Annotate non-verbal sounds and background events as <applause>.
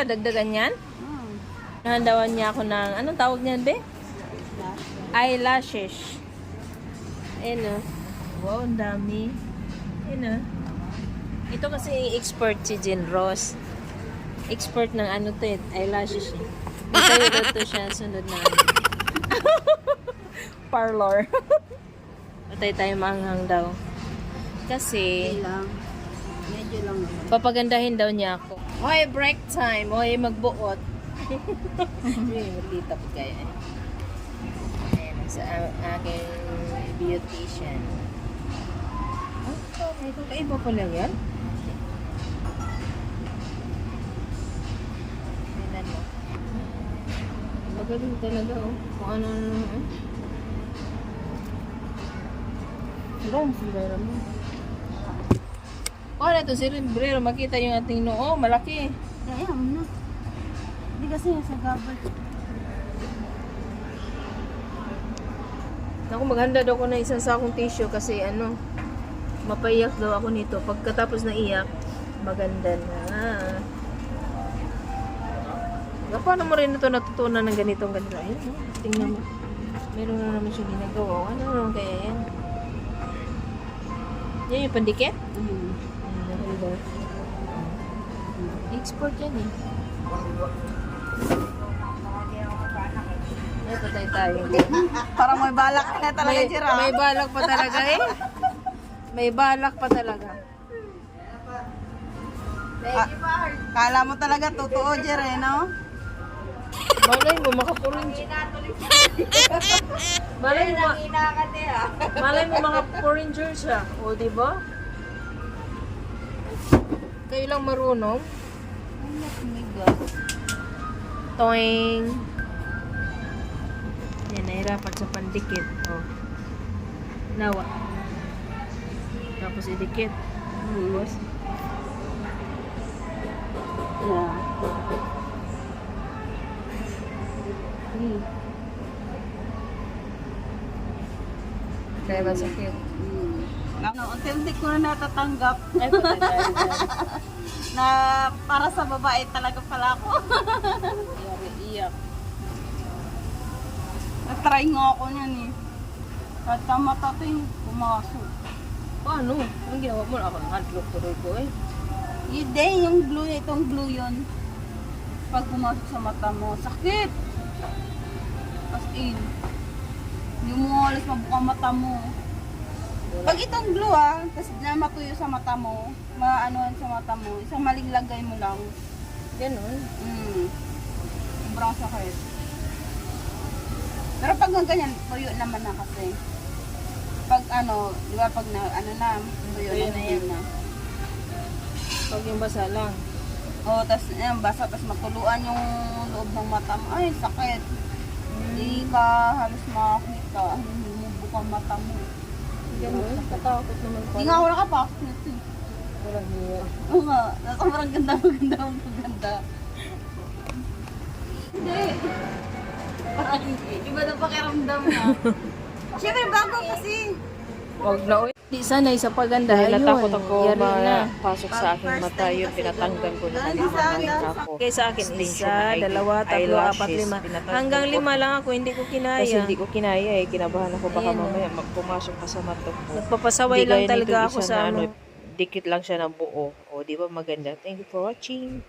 pala, dagdagan yan. Hmm. Nahandawan niya ako ng, anong tawag niyan, be? Eyelashes. Ayun o. Wow, ang dami. Ayun o. Ito kasi expert si Jen Ross. Expert ng ano to eh, eyelashes eh. Daw to siya, sunod na ano. Parlor. <laughs> Patay tayo manghang daw. Kasi, Hindi lang. Medyo lang naman. papagandahin daw niya ako. Hoy, break time. Hoy, magbuot. <laughs> Hindi, maglita po kaya. Ayan, sa aking beautician. Oh, okay. Kakaiba pala yan. Tingnan mo. Magaling talaga, oh. Kung ano, ano, oh. Wala, ang silera mo. Oh, na to si Rimbrero. Makita yung ating noo. Malaki. Kaya mo na. Hindi kasi sa gabal. Naku, maghanda daw ako ng isang sakong tissue kasi ano, mapaiyak daw ako nito. Pagkatapos na iyak, maganda na. Nga, paano mo rin ito natutunan ng ganitong ganito? Ayun, tingnan mo. Meron na naman siya ginagawa. Ano naman kaya yan? Yan yung pandikit? Hmm. Ano ba? Export yan eh. Ay, patay tayo. Parang may balak na talaga, may, Jira. may balak pa talaga eh. May balak pa talaga. Ah, kala mo talaga totoo, Jer, eh, no? Malay mo, makapurin <laughs> Malay mo, ma- malay mo mga foreigner siya. O, di ba? Kayo lang marunong. Toing. Yan, nahirapan sa pandikit. O. Nawa. Tapos idikit. Tapos, Yeah. hmm. Kaya ba sakit? Hmm. Ano, unti-unti ko na natatanggap <laughs> na para sa babae talaga pala ako. Iyak. Nag-try nga ako niyan eh. Kahit ka mata to eh, pumasok. Paano? Anong ginawa mo? Ako nakatlog tuloy ko eh. Yun din, yung glue, itong glue yun. Pag pumasok sa mata mo, sakit! As in, hindi mo alas mabuka mata mo. Pag itong glue ah, kasi na matuyo sa mata mo, maanoan sa mata mo, isang maliglagay mo lang. Ganun. Mm. Sobrang sakit. Pero pag ganyan, tuyo naman na kasi. Pag ano, di ba pag na, ano na, tuyo, Tuyo na, na yan. na. Pag yung basa lang. O, tas ayan, basa, tas matuluan yung loob ng mata mo. Ay, sakit. Hindi ka halos makakita. Hindi mo bukang mata mo. Ganun. Katakot naman Hindi nga ako nakapasok nito. eh. Walang hiya. Oo nga, sobrang ganda, maganda, maganda. Hindi. Parang iba na pakiramdam na. <laughs> Siyempre, bago kasi. Huwag na uy. Di sanay sa paganda. Dahil Ayun, natakot ako yari mapasok sa aking mata yun, pinatanggal ko na ng ako. Kaya sa akin, isa, dalawa, tatlo, apat, lima. Hanggang lima lang ako, hindi ko kinaya. Kasi hindi ko kinaya eh, kinabahan ako baka mamaya magpumasok ka sa mata ko. Nagpapasaway lang talaga ako sa na ano. dikit lang siya ng buo. O, di ba maganda? Thank you for watching.